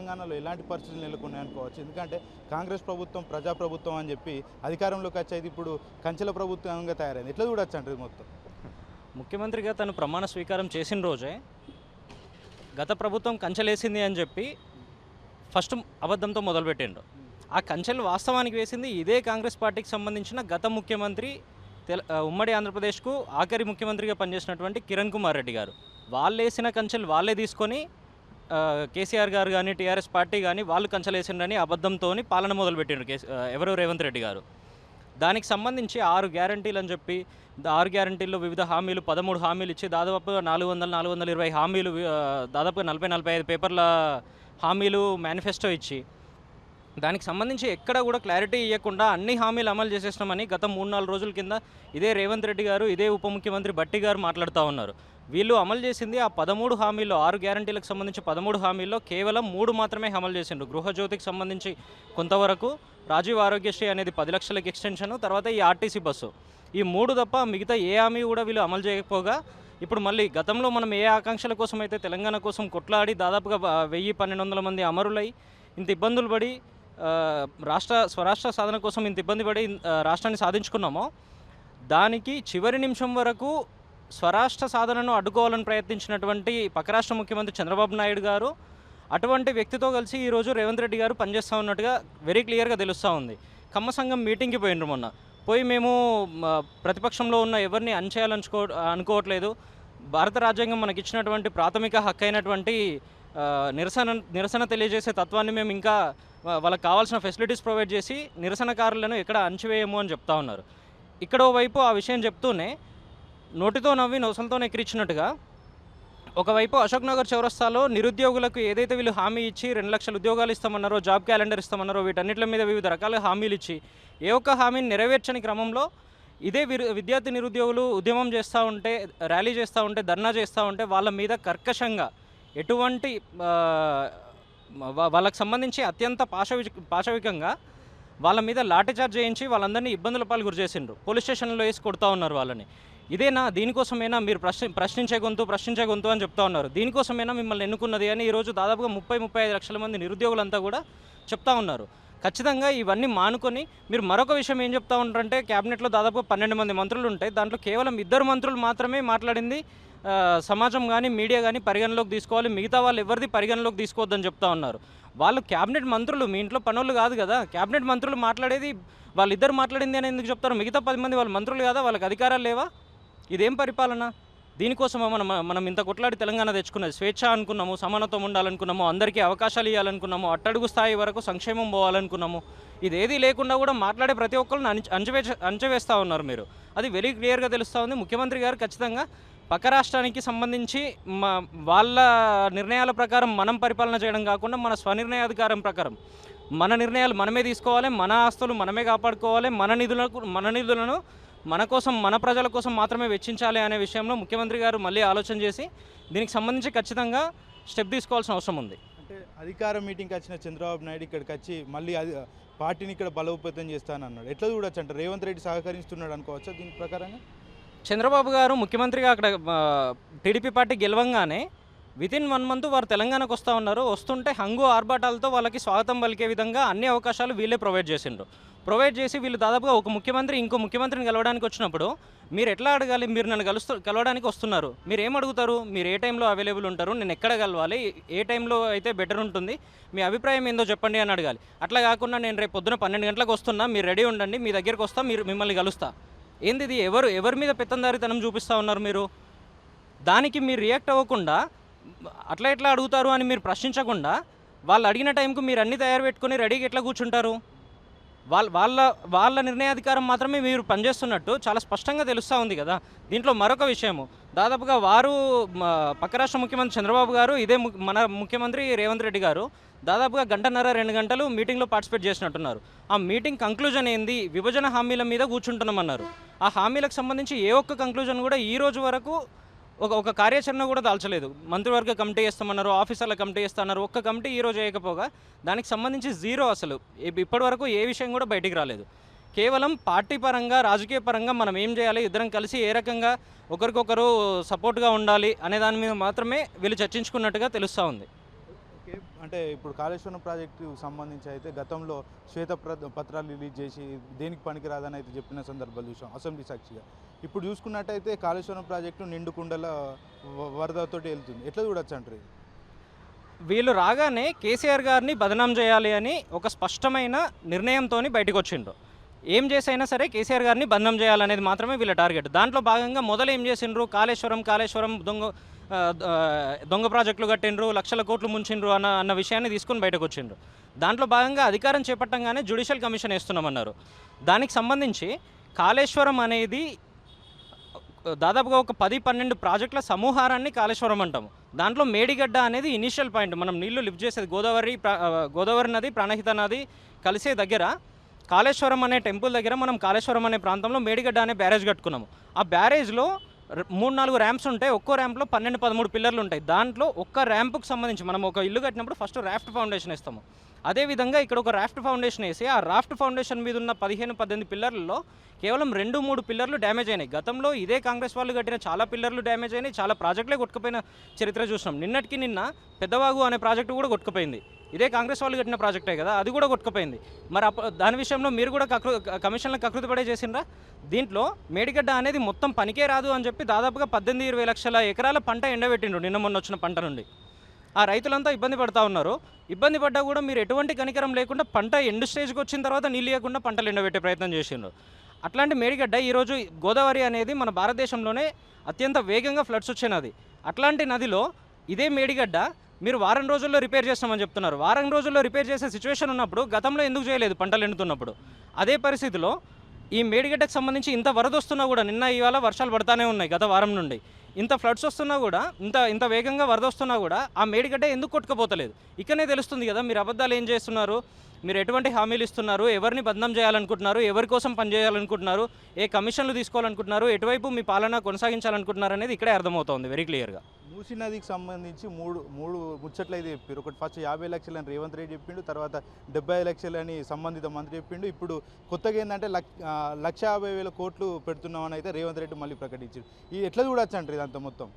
తెలంగాణలో ఎలాంటి పరిస్థితులు నెలకొన్నాయి అనుకోవచ్చు. ఎందుకంటే కాంగ్రెస్ ప్రభుత్వం ప్రజాప్రభుత్వం అని చెప్పి అధికారంలోకి వచ్చేది ఇప్పుడు కంచెల ప్రభుత్వంగా తయారైంది. ఎట్లా చూడొచ్చు అంటే మొత్తం? ముఖ్యమంత్రిగా తను ప్రమాణ స్వీకారం చేసిన రోజే గత ప్రభుత్వం కంచెలేసింది అని చెప్పి ఫస్ట్ అబద్ధంతో మొదలుపెట్టిండు ఆ కంచెలు వాస్తవానికి వేసింది ఇదే కాంగ్రెస్ పార్టీకి సంబంధించిన గత ముఖ్యమంత్రి తెల ఉమ్మడి ఆంధ్రప్రదేశ్కు ఆఖరి ముఖ్యమంత్రిగా పనిచేసినటువంటి కిరణ్ కుమార్ రెడ్డి గారు. వాళ్ళు వేసిన కంచెలు వాళ్ళే తీసుకొని కేసీఆర్ గారు కానీ టీఆర్ఎస్ పార్టీ కానీ వాళ్ళు కంచలేసిండ్రని అబద్ధంతో పాలన మొదలుపెట్టిండ్రు కేసీ ఎవరో ఎవరు రేవంత్ రెడ్డి గారు. దానికి సంబంధించి ఆరు గ్యారంటీలు అని చెప్పి ఆరు గ్యారంటీల్లో వివిధ హామీలు పదమూడు హామీలు ఇచ్చి దాదాపు నాలుగు వందల నాలుగు వందల ఇరవై హామీలు దాదాపుగా నలభై నలభై ఐదు పేపర్ల హామీలు మేనిఫెస్టో ఇచ్చి దానికి సంబంధించి ఎక్కడ కూడా క్లారిటీ ఇవ్వకుండా అన్ని హామీలు అమలు చేసేసినామని గత మూడు నాలుగు రోజుల కింద ఇదే రేవంత్ రెడ్డి గారు ఇదే ఉప ముఖ్యమంత్రి బట్టి గారు మాట్లాడుతూ ఉన్నారు. వీళ్ళు అమలు చేసింది ఆ పదమూడు హామీల్లో ఆరు గ్యారంటీలకు సంబంధించి పదమూడు హామీల్లో కేవలం మూడు మాత్రమే అమలు చేసిండ్రు. గృహజ్యోతికి సంబంధించి కొంతవరకు రాజీవ్ ఆరోగ్యశ్రీ అనేది పది లక్షలకి ఎక్స్టెన్షన్ తర్వాత ఈ ఆర్టీసీ బస్సు. ఈ మూడు తప్ప మిగతా ఏ హామీ కూడా వీళ్ళు అమలు చేయకపోగా ఇప్పుడు మళ్ళీ గతంలో మనం ఏ ఆకాంక్షల కోసం అయితే తెలంగాణ కోసం కొట్లాడి దాదాపుగా వెయ్యి పన్నెండు వందల మంది అమరులై ఇంత ఇబ్బందులు పడి రాష్ట్ర స్వరాష్ట్ర సాధన కోసం ఇంత ఇబ్బంది పడి రాష్ట్రాన్ని సాధించుకున్నామో దానికి చివరి నిమిషం వరకు స్వరాష్ట్ర సాధనను అడ్డుకోవాలని ప్రయత్నించినటువంటి పక్క రాష్ట్ర ముఖ్యమంత్రి చంద్రబాబు నాయుడు గారు అటువంటి వ్యక్తితో కలిసి ఈరోజు రేవంత్ రెడ్డి గారు పనిచేస్తూ ఉన్నట్టుగా వెరీ క్లియర్గా తెలుస్తూ ఉంది. కమ్మ సంఘం మీటింగ్కి పోయిండ్రు మొన్న. పోయి మేము ప్రతిపక్షంలో ఉన్న ఎవరిని అణచేయాలనుకో అనుకోవట్లేదు. భారత రాజ్యాంగం మనకి ఇచ్చినటువంటి ప్రాథమిక హక్కు అయినటువంటి నిరసన నిరసన తెలియజేసే తత్వాన్ని మేము ఇంకా వాళ్ళకి కావాల్సిన ఫెసిలిటీస్ ప్రొవైడ్ చేసి నిరసనకారులను ఎక్కడ అణచివేయము అని చెప్తా ఉన్నారు. ఇక్కడ వైపు ఆ విషయం చెప్తూనే నోటితో నవ్వి నొసలతో ఎక్కిరిచినట్టుగా ఒకవైపు అశోక్ నగర్ చౌరస్తాలో నిరుద్యోగులకు ఏదైతే వీళ్ళు హామీ ఇచ్చి రెండు లక్షల ఉద్యోగాలు ఇస్తామన్నారో జాబ్ క్యాలెండర్ ఇస్తామన్నారో వీటన్నిటి మీద వివిధ రకాల హామీలు ఇచ్చి ఏ ఒక్క హామీని నెరవేర్చని క్రమంలో ఇదే విద్యార్థి నిరుద్యోగులు ఉద్యమం చేస్తూ ఉంటే ర్యాలీ చేస్తూ ఉంటే ధర్నా చేస్తూ ఉంటే వాళ్ళ మీద కర్కశంగా ఎటువంటి వాళ్ళకి సంబంధించి అత్యంత పాశవి పాశవికంగా వాళ్ళ మీద లాఠీచార్జ్ చేయించి వాళ్ళందరినీ ఇబ్బందుల పాలు గురి చేసిండ్రు. పోలీస్ స్టేషన్లో వేసి కొడతా ఉన్నారు వాళ్ళని. ఇదేనా? దీనికోసమైనా? మీరు ప్రశ్న ప్రశ్నించే గొంతు ప్రశ్నించే గొంతు అని చెప్తా ఉన్నారు. దీనికోసమైనా మిమ్మల్ని ఎన్నుకున్నది? అని ఈరోజు దాదాపుగా ముప్పై ముప్పై ఐదు లక్షల మంది నిరుద్యోగులంతా కూడా చెప్తా ఉన్నారు. ఖచ్చితంగా ఇవన్నీ మానుకొని మీరు మరొక విషయం ఏం చెప్తా ఉంటారంటే క్యాబినెట్లో దాదాపు పన్నెండు మంది మంత్రులు ఉంటాయి. దాంట్లో కేవలం ఇద్దరు మంత్రులు మాత్రమే మాట్లాడింది. సమాజం కానీ మీడియా కానీ పరిగణలోకి తీసుకోవాలి. మిగతా వాళ్ళు ఎవరిది పరిగణలోకి తీసుకోవద్దని చెప్తా ఉన్నారు. వాళ్ళు క్యాబినెట్ మంత్రులు మీ ఇంట్లో పనులు కాదు కదా. క్యాబినెట్ మంత్రులు మాట్లాడేది వాళ్ళిద్దరు మాట్లాడింది అని ఎందుకు చెప్తారు? మిగతా పది మంది వాళ్ళ మంత్రులు కదా? వాళ్ళకి అధికారాలు లేవా? ఇదేం పరిపాలన? దీనికోసం మనం మనం ఇంత కొట్లాడి తెలంగాణ తెచ్చుకున్నది. స్వేచ్ఛ అనుకున్నాము సమానత్వం ఉండాలనుకున్నాము అందరికీ అవకాశాలు ఇవ్వాలనుకున్నాము అట్టడుగు స్థాయి వరకు సంక్షేమం పోవాలనుకున్నాము. ఇదేది లేకుండా కూడా మాట్లాడే ప్రతి ఒక్కరిని అంచ అంచవే అంచవేస్తూ ఉన్నారు మీరు. అది వెరీ క్లియర్గా తెలుస్తూ ఉంది. ముఖ్యమంత్రి గారు ఖచ్చితంగా పక్క రాష్ట్రానికి సంబంధించి మా వాళ్ళ నిర్ణయాల ప్రకారం మనం పరిపాలన చేయడం కాకుండా మన స్వనిర్ణయాధికారం ప్రకారం. మన నిర్ణయాలు మనమే తీసుకోవాలి మన ఆస్తులు మనమే కాపాడుకోవాలి మన నిధులకు మన నిధులను మన కోసం మన ప్రజల కోసం మాత్రమే వెచ్చించాలి అనే విషయంలో ముఖ్యమంత్రి గారు మళ్ళీ ఆలోచన చేసి దీనికి సంబంధించి ఖచ్చితంగా స్టెప్ తీసుకోవాల్సిన అవసరం ఉంది. అంటే అధికార మీటింగ్కి వచ్చిన చంద్రబాబు నాయుడు ఇక్కడికి వచ్చి మళ్ళీ అది పార్టీని ఇక్కడ బలోపేతం చేస్తానన్నాడు. ఎట్లా చూడొచ్చు అంటే? రేవంత్ రెడ్డి సహకరిస్తున్నాడు అనుకోవచ్చా దీని ప్రకారంగా? చంద్రబాబు గారు ముఖ్యమంత్రిగా అక్కడ టీడీపీ పార్టీ గెలవంగానే వితిన్ వన్ మంత్ వారు తెలంగాణకు వస్తూ ఉన్నారు. వస్తుంటే హంగు ఆర్భాటాలతో వాళ్ళకి స్వాగతం పలికే విధంగా అన్ని అవకాశాలు వీళ్ళే ప్రొవైడ్ చేసిండ్రు. ప్రొవైడ్ చేసి వీళ్ళు దాదాపుగా ఒక ముఖ్యమంత్రి ఇంకో ముఖ్యమంత్రిని కలవడానికి వచ్చినప్పుడు మీరు ఎట్లా అడగాలి? మీరు నన్ను కలుస్తూ కలవడానికి వస్తున్నారు. మీరు ఏం అడుగుతారు? మీరు ఏ టైంలో అవైలబుల్ ఉంటారు? నేను ఎక్కడ కలవాలి? ఏ టైంలో అయితే బెటర్ ఉంటుంది? మీ అభిప్రాయం ఏందో చెప్పండి అని అడగాలి. అట్లా కాకుండా నేను రేపు పొద్దున పన్నెండు గంటలకు వస్తున్నా మీరు రెడీ ఉండండి మీ దగ్గరికి వస్తా మీరు మిమ్మల్ని కలుస్తా. ఏంది ఇది ఎవరు ఎవరి మీద పెత్తందారితనం చూపిస్తూ ఉన్నారు మీరు? దానికి మీరు రియాక్ట్ అవ్వకుండా అట్లా ఎట్లా అడుగుతారు అని మీరు ప్రశ్నించకుండా వాళ్ళు అడిగిన టైంకు మీరు అన్ని తయారు పెట్టుకొని రెడీగా ఎట్లా కూర్చుంటారు? వాళ్ళ వాళ్ళ వాళ్ళ నిర్ణయాధికారం మాత్రమే మీరు పనిచేస్తున్నట్టు చాలా స్పష్టంగా తెలుస్తూ ఉంది కదా. దీంట్లో మరొక విషయము. దాదాపుగా వారు పక్క రాష్ట్ర ముఖ్యమంత్రి చంద్రబాబు గారు ఇదే మన ముఖ్యమంత్రి రేవంత్ రెడ్డి గారు దాదాపుగా గంటన్నర రెండు గంటలు మీటింగ్లో పార్టిసిపేట్ చేసినట్టున్నారు. ఆ మీటింగ్ కంక్లూజన్ ఏంది? విభజన హామీల మీద కూర్చుంటున్నామన్నారు. ఆ హామీలకు సంబంధించి ఏ ఒక్క కంక్లూజన్ కూడా ఈ రోజు వరకు ఒక ఒక కార్యాచరణ కూడా దాల్చలేదు. మంత్రివర్గ కమిటీ వేస్తామన్నారు ఆఫీసర్ల కమిటీ చేస్తున్నారు ఒక్క కమిటీ ఈరోజు చేయకపోగా దానికి సంబంధించి జీరో అసలు. ఇప్పటివరకు ఏ విషయం కూడా బయటికి రాలేదు. కేవలం పార్టీ పరంగా రాజకీయ పరంగా మనం ఏం చేయాలి ఇద్దరం కలిసి ఏ రకంగా ఒకరికొకరు సపోర్ట్గా ఉండాలి అనే దాని మీద మాత్రమే వీళ్ళు చర్చించుకున్నట్టుగా తెలుస్తూ ఉంది. ఓకే. అంటే ఇప్పుడు కాళేశ్వరం ప్రాజెక్టు సంబంధించి అయితే గతంలో శ్వేత ప్ర- పత్రాలు రిలీజ్ చేసి దేనికి పనికిరాదని అయితే చెప్పిన సందర్భాలు చూసాం అసెంబ్లీ సాక్షిగా. ఇప్పుడు చూసుకున్నట్టయితే కాళేశ్వరం ప్రాజెక్టు నిండు కుండల వ- వరదతోటి వెళ్తుంది. ఎట్లా చూడొచ్చు అంటారు వీళ్ళు రాగానే కేసీఆర్ గారిని బదనాం చేయాలి అని ఒక స్పష్టమైన నిర్ణయంతో బయటకు వచ్చిండ్రు. ఏం చేసైనా సరే కేసీఆర్ గారిని బంధం చేయాలనేది మాత్రమే వీళ్ళ టార్గెట్. దాంట్లో భాగంగా మొదలు ఏం చేసిండ్రు? కాళేశ్వరం కాళేశ్వరం దొంగ దొంగ ప్రాజెక్టులు కట్టిండ్రు లక్షల కోట్లు ముంచిండ్రు అన్న అన్న విషయాన్ని తీసుకొని బయటకు వచ్చిండ్రు. దాంట్లో భాగంగా అధికారం చేపట్టంగానే జ్యుడిషియల్ కమిషన్ వేస్తున్నామన్నారు. దానికి సంబంధించి కాళేశ్వరం అనేది దాదాపుగా ఒక పది పన్నెండు ప్రాజెక్టుల సమూహారాన్ని కాళేశ్వరం అంటాము. దాంట్లో మేడిగడ్డ అనేది ఇనిషియల్ పాయింట్. మనం నీళ్ళు లిఫ్ట్ చేసేది గోదావరి గోదావరి నది ప్రాణహిత నది కలిసే దగ్గర కాళేశ్వరం అనే టెంపుల్ దగ్గర మనం కాళేశ్వరం అనే ప్రాంతంలో మేడిగడ్డ అనే బ్యారేజ్ కట్టుకున్నాము. ఆ బ్యారేజ్లో మూడు నాలుగు ర్యాంప్స్ ఉంటాయి. ఒక్కో ర్యాంప్లో పన్నెండు పదమూడు పిల్లర్లు ఉంటాయి. దాంట్లో ఒక్క ర్యాంప్కి సంబంధించి మనం ఒక ఇల్లు కట్టినప్పుడు ఫస్ట్ రాఫ్ట్ ఫౌండేషన్ ఇస్తాము అదేవిధంగా ఇక్కడ ఒక రాఫ్ట్ ఫౌండేషన్ వేసి ఆ రాఫ్ట్ ఫౌండేషన్ మీద ఉన్న పదిహేను పద్దెనిమిది పిల్లర్లలో కేవలం రెండు మూడు పిల్లర్లు డ్యామేజ్ అయినాయి. గతంలో ఇదే కాంగ్రెస్ వాళ్ళు కట్టిన చాలా పిల్లర్లు డ్యామేజ్ అయినాయి. చాలా ప్రాజెక్టులే కొట్టుకుపోయిన చరిత్ర చూసినాం. నిన్నటికి నిన్న పెద్దవాగు అనే ప్రాజెక్టు కూడా కొట్టుకుపోయింది. ఇదే కాంగ్రెస్ వాళ్ళు కట్టిన ప్రాజెక్టే కదా అది కూడా కొట్టుకుపోయింది. మరి అప్ప దాని విషయంలో మీరు కూడా కకృ కమిషన్లకు కకృతి పడే చేసిండ్రా? దీంట్లో మేడిగడ్డ అనేది మొత్తం పనికే రాదు అని చెప్పి దాదాపుగా పద్దెనిమిది ఇరవై లక్షల ఎకరాల పంట ఎండబెట్టిండ్రు నిన్న మొన్న వచ్చిన పంట నుండి. ఆ రైతులంతా ఇబ్బంది పడతా ఉన్నారు. ఇబ్బంది పడ్డా కూడా మీరు ఎటువంటి కనికరం లేకుండా పంట ఎండు స్టేజ్కి వచ్చిన తర్వాత నీళ్ళు లేకుండా పంటలు ఎండబెట్టే ప్రయత్నం చేసిండ్రు. అట్లాంటి మేడిగడ్డ ఈరోజు గోదావరి అనేది మన భారతదేశంలోనే అత్యంత వేగంగా ఫ్లడ్స్ వచ్చే నది. అట్లాంటి నదిలో ఇదే మేడిగడ్డ మీరు వారం రోజుల్లో రిపేర్ చేస్తామని చెప్తున్నారు. వారం రోజుల్లో రిపేర్ చేసే సిచ్యువేషన్ ఉన్నప్పుడు గతంలో ఎందుకు చేయలేదు పంటలు ఎండుతున్నప్పుడు? అదే పరిస్థితిలో ఈ మేడిగడ్డకు సంబంధించి ఇంత వరద వస్తున్నా కూడా నిన్న ఇవాళ వర్షాలు పడతానే ఉన్నాయి గత వారం నుండి. ఇంత ఫ్లడ్స్ వస్తున్నా కూడా ఇంత ఇంత వేగంగా వరద వస్తున్నా కూడా ఆ మేడిగడ్డ ఎందుకు కొట్టుకపోతలేదు? ఇక్కడనే తెలుస్తుంది కదా మీరు అబద్ధాలు ఏం చేస్తున్నారు? మీరు ఎటువంటి హామీలు ఇస్తున్నారు? ఎవరిని బదనాం చేయాలనుకుంటున్నారు? ఎవరి కోసం పనిచేయాలనుకుంటున్నారు ఏ కమిషన్లు తీసుకోవాలనుకుంటున్నారు? ఎటువైపు మీ పాలన కొనసాగించాలనుకుంటున్నారు అనేది ఇక్కడే అర్థమవుతోంది వెరీ క్లియర్గా మూసీ నదికి సంబంధించి మూడు మూడు ముచ్చట్లు అయితే చెప్పారు. ఒకటి ఫస్ట్ యాభై లక్షలు అని రేవంత్ రెడ్డి చెప్పిండు తర్వాత డెబ్బై లక్షలు అని సంబంధిత మంత్రి చెప్పిండు. ఇప్పుడు కొత్తగా ఏంటంటే లక్ష యాభై వేల కోట్లు పెడుతున్నామని అయితే రేవంత్ రెడ్డి మళ్ళీ ప్రకటించారు ఇది ఎట్లా చూడొచ్చు అంటారు ఇదంతా మొత్తం?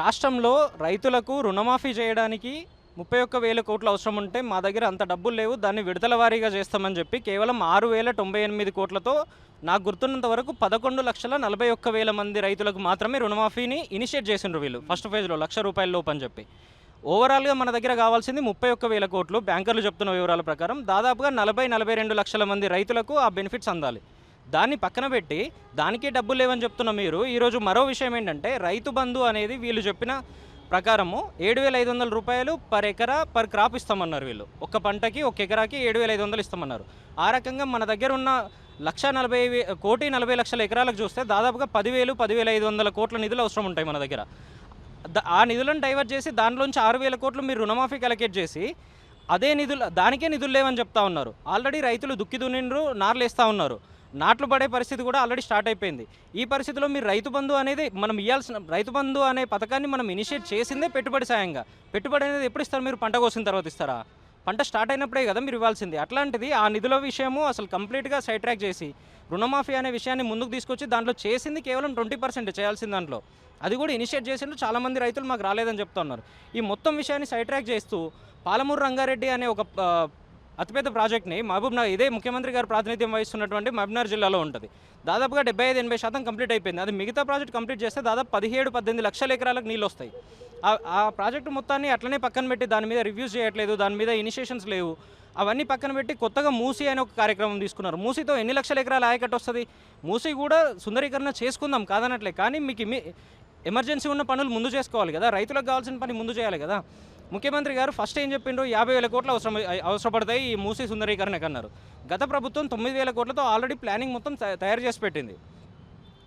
రాష్ట్రంలో రైతులకు రుణమాఫీ చేయడానికి ముప్పై ఒక్క వేల కోట్లు అవసరం ఉంటే మా దగ్గర అంత డబ్బులు లేవు దాన్ని విడతల వారీగా చేస్తామని చెప్పి కేవలం ఆరు వేల తొంభై ఎనిమిది కోట్లతో నాకు గుర్తున్నంత వరకు పదకొండు లక్షల నలభై ఒక్క వేల మంది రైతులకు మాత్రమే రుణమాఫీని ఇనిషియేట్ చేసిండ్రు వీళ్ళు ఫస్ట్ ఫేజ్లో లక్ష రూపాయల లోపు అని చెప్పి. ఓవరాల్గా మన దగ్గర కావాల్సింది ముప్పై ఒక్క వేల కోట్లు బ్యాంకర్లు చెప్తున్న వివరాల ప్రకారం దాదాపుగా నలభై నలభై రెండు లక్షల మంది రైతులకు ఆ బెనిఫిట్స్ అందాలి. దాన్ని పక్కన పెట్టి దానికి డబ్బులు లేవని చెప్తున్న మీరు ఈరోజు మరో విషయం ఏంటంటే రైతు బంధు అనేది వీళ్ళు చెప్పిన ప్రకారము ఏడు వేల ఐదు వందల రూపాయలు పర్ ఎకరా పర్ క్రాప్ ఇస్తామన్నారు వీళ్ళు. ఒక పంటకి ఒక ఎకరాకి ఏడు వేల ఐదు వందలు ఇస్తామన్నారు. ఆ రకంగా మన దగ్గర ఉన్న లక్ష నలభై వే- కోటి నలభై లక్షల ఎకరాలకు చూస్తే దాదాపుగా పదివేలు పదివేల ఐదు వందల కోట్ల నిధులు అవసరం ఉంటాయి మన దగ్గర. ఆ నిధులను డైవర్ట్ చేసి దానిలోంచి ఆరు వేల కోట్లు మీరు రుణమాఫీకి అలకేట్ చేసి అదే నిధులు దానికే నిధులు లేవని చెప్తా ఉన్నారు. ఆల్రెడీ రైతులు దుక్కి దున్నిండ్రు నార్లు వేస్తూ ఉన్నారు. నాట్లు పడే పరిస్థితి కూడా ఆల్రెడీ స్టార్ట్ అయిపోయింది. ఈ పరిస్థితిలో మీరు రైతు బంధు అనేది మనం ఇవ్వాల్సిన రైతు బంధు అనే పథకాన్ని మనం ఇనిషియేట్ చేసిందే పెట్టుబడి సాయంగా. పెట్టుబడి అనేది ఎప్పుడు ఇస్తారు మీరు? పంట కోసిన తర్వాత ఇస్తారా? పంట స్టార్ట్ అయినప్పుడే కదా మీరు ఇవ్వాల్సింది. అట్లాంటిది ఆ నిధుల విషయము అసలు కంప్లీట్గా సైడ్ ట్రాక్ చేసి రుణమాఫీ అనే విషయాన్ని ముందుకు తీసుకొచ్చి దాంట్లో చేసింది కేవలం ట్వంటీ పర్సెంట్ చేయాల్సింది దాంట్లో. అది కూడా ఇనిషియేట్ చేసిండ్రు. చాలామంది రైతులు మాకు రాలేదని చెప్తున్నారు. ఈ మొత్తం విషయాన్ని సైడ్ ట్రాక్ చేస్తూ పాలమూరు రంగారెడ్డి అనే ఒక అతిపెద్ద ప్రాజెక్ట్ని మహబూబ్ నగర్ ఇదే ముఖ్యమంత్రి గారు ప్రాతినిధ్యం వహిస్తున్నటువంటి మహబూబ్నగర్ జిల్లాలో ఉంటుంది. దాదాపుగా డెబ్బై ఐదు ఎనభై శాతం కంప్లీట్ అయిపోయింది. అది మిగతా ప్రాజెక్ట్ కంప్లీట్ చేస్తే దాదాపు పదిహేడు పద్దెనిమిది లక్షల ఎకరాలకు నీళ్ళు వస్తాయి. ఆ- ప్రాజెక్టు మొత్తాన్ని అట్లనే పక్కన పెట్టి దాని మీద రివ్యూస్ చేయట్లేదు దాని మీద ఇనిషియేషన్స్ లేవు. అవన్నీ పక్కన పెట్టి కొత్తగా మూసీ అనే ఒక కార్యక్రమం తీసుకున్నారు. మూసీతో ఎన్ని లక్షల ఎకరాల ఆయకట్టు వస్తుంది? మూసీ కూడా సుందరీకరణ చేసుకుందాం కాదనట్లే కానీ మీకు ఇమి ఎమర్జెన్సీ ఉన్న పనులు ముందు చేసుకోవాలి కదా. రైతులకు కావాల్సిన పని ముందు చేయాలి కదా. ముఖ్యమంత్రి గారు ఫస్ట్ ఏం చెప్పిండ్రు? యాభై వేల కోట్లు అవసరం అవసరపడతాయి ఈ మూసీ సుందరీకరణకు అన్నారు. గత ప్రభుత్వం తొమ్మిది వేల కోట్లతో ఆల్రెడీ ప్లానింగ్ మొత్తం తయారు చేసి పెట్టింది.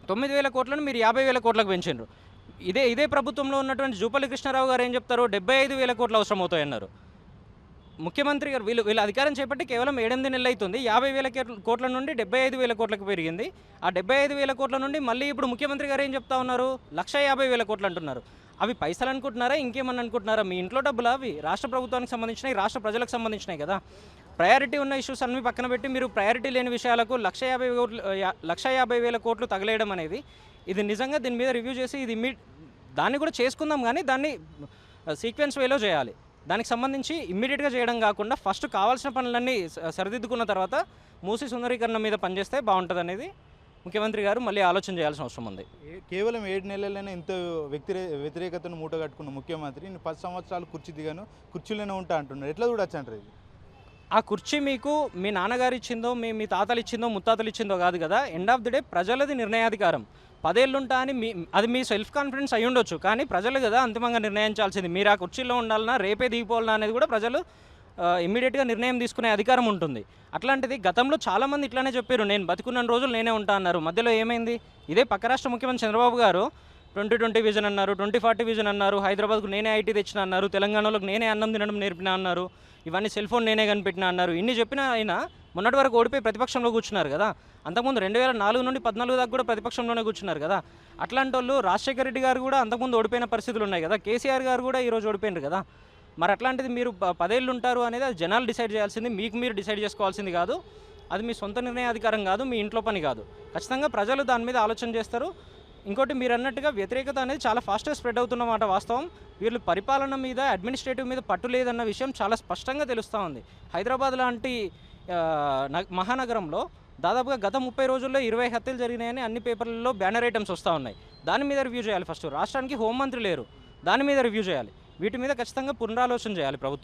తొమ్మిది వేల కోట్లను మీరు యాభై వేల కోట్లకు పెంచిండ్రు. ఇదే ఇదే ప్రభుత్వంలో ఉన్నటువంటి జూపల్లి కృష్ణారావు గారు ఏం చెప్తారు? డెబ్బై ఐదు వేల కోట్లు అవసరం అవుతాయి ముఖ్యమంత్రి గారు వీళ్ళు వీళ్ళు అధికారం చేపట్టి కేవలం ఏడెనిమిది నెలలు అవుతుంది యాభై వేల కోట్ల నుండి డెబ్బై ఐదు వేల కోట్లకు పెరిగింది. ఆ డెబ్బై ఐదు వేల కోట్ల నుండి మళ్ళీ ఇప్పుడు ముఖ్యమంత్రి గారు ఏం చెప్తా ఉన్నారు? లక్ష యాభై వేల కోట్లు అంటున్నారు. అవి పైసలు అనుకుంటున్నారా ఇంకేమని అనుకుంటున్నారా? మీ ఇంట్లో డబ్బులు అవి. రాష్ట్ర ప్రభుత్వానికి సంబంధించినవి రాష్ట్ర ప్రజలకు సంబంధించినవి కదా. ప్రయారిటీ ఉన్న ఇష్యూస్ అన్ని పక్కన పెట్టి మీరు ప్రయారిటీ లేని విషయాలకు లక్ష యాభై కోట్లు లక్ష యాభై వేల కోట్లు తగలేయడం అనేది ఇది నిజంగా దీని మీద రివ్యూ చేసి ఇది ఇమ్మీ దాన్ని కూడా చేసుకుందాం కానీ దాన్ని సీక్వెన్స్ వేలో చేయాలి. దానికి సంబంధించి ఇమ్మీడియట్గా చేయడం కాకుండా ఫస్ట్ కావాల్సిన పనులన్నీ సరిదిద్దుకున్న తర్వాత మూసి సుందరీకరణ మీద పనిచేస్తే బాగుంటుంది అనేది ముఖ్యమంత్రి గారు మళ్ళీ ఆలోచన చేయాల్సిన అవసరం ఉంది. కేవలం ఏడు నెలలైనా ఇంత వ్యతిరే వ్యతిరేకతను మూట కట్టుకున్న ముఖ్యమంత్రి నేను పది సంవత్సరాలు కుర్చీ దిగాను కుర్చీలోనే ఉంటా అంటున్నారు. ఎట్లా చూడొచ్చు అంటారు ఇది? ఆ కుర్చీ మీకు మీ నాన్నగారు ఇచ్చిందో మీ మీ తాతలు ఇచ్చిందో ముత్తాతలు ఇచ్చిందో కాదు కదా ఎండ్ ఆఫ్ ది డే ప్రజలది నిర్ణయాధికారం. పదేళ్ళుంటా అని మీ అది మీ సెల్ఫ్ కాన్ఫిడెన్స్ అయి ఉండొచ్చు కానీ ప్రజలు కదా అంతిమంగా నిర్ణయించాల్సింది. మీరు ఆ కుర్చీలో ఉండాలన్నా రేపే దిగిపోవాలన్నా అనేది కూడా ప్రజలు ఇమ్మీడియట్గా నిర్ణయం తీసుకునే అధికారం ఉంటుంది. అట్లాంటిది గతంలో చాలామంది ఇట్లానే చెప్పారు నేను బతుకున్న రోజులు నేనే ఉంటా అన్నారు. మధ్యలో ఏమైంది? ఇదే పక్క రాష్ట్ర ముఖ్యమంత్రి చంద్రబాబు గారు ట్వంటీ ట్వంటీ విజన్ అన్నారు ట్వంటీ ఫార్టీ విజన్ అన్నారు హైదరాబాద్కు నేనే ఐటీ తెచ్చిన అన్నారు తెలంగాణలోకి నేనే అన్నం తినడం నేర్పిన అన్నారు ఇవన్నీ సెల్ ఫోన్ నేనే కనిపెట్టిన అన్నారు. ఇన్ని చెప్పినా అయినా మొన్నటి వరకు ఓడిపోయి ప్రతిపక్షంలో కూర్చున్నారు కదా. అంతకుముందు రెండు వేల నాలుగు నుండి పద్నాలుగు దాకా కూడా ప్రతిపక్షంలోనే కూర్చున్నారు కదా. అట్లాంటి వాళ్ళు రాజశేఖర రెడ్డి గారు కూడా అంతకుముందు ఓడిపోయిన పరిస్థితులు ఉన్నాయి కదా. కేసీఆర్ గారు కూడా ఈరోజు ఓడిపోయినారు కదా. మరి అట్లాంటిది మీరు పదేళ్ళు ఉంటారు అనేది అది జనాలు డిసైడ్ చేయాల్సింది మీకు మీరు డిసైడ్ చేసుకోవాల్సింది కాదు. అది మీ సొంత నిర్ణయాధికారం కాదు మీ ఇంట్లో పని కాదు. ఖచ్చితంగా ప్రజలు దాని మీద ఆలోచన చేస్తారు. ఇంకోటి మీరు అన్నట్టుగా వ్యతిరేకత అనేది చాలా ఫాస్ట్గా స్ప్రెడ్ అవుతున్నమాట వాస్తవం. వీళ్ళు పరిపాలన మీద అడ్మినిస్ట్రేటివ్ మీద పట్టు లేదన్న విషయం చాలా స్పష్టంగా తెలుస్తూ ఉంది. హైదరాబాద్ లాంటి మహానగరంలో దాదాపుగా గత ముప్పై రోజుల్లో ఇరవై హత్యలు జరిగినాయని అన్ని పేపర్లలో బ్యానర్ ఐటమ్స్ వస్తూ ఉన్నాయి. దాని మీద రివ్యూ చేయాలి ఫస్ట్. రాష్ట్రానికి హోంమంత్రి లేరు. దాని మీద రివ్యూ చేయాలి. వీటి మీద ఖచ్చితంగా పునరాలోచన చేయాలి ప్రభుత్వం.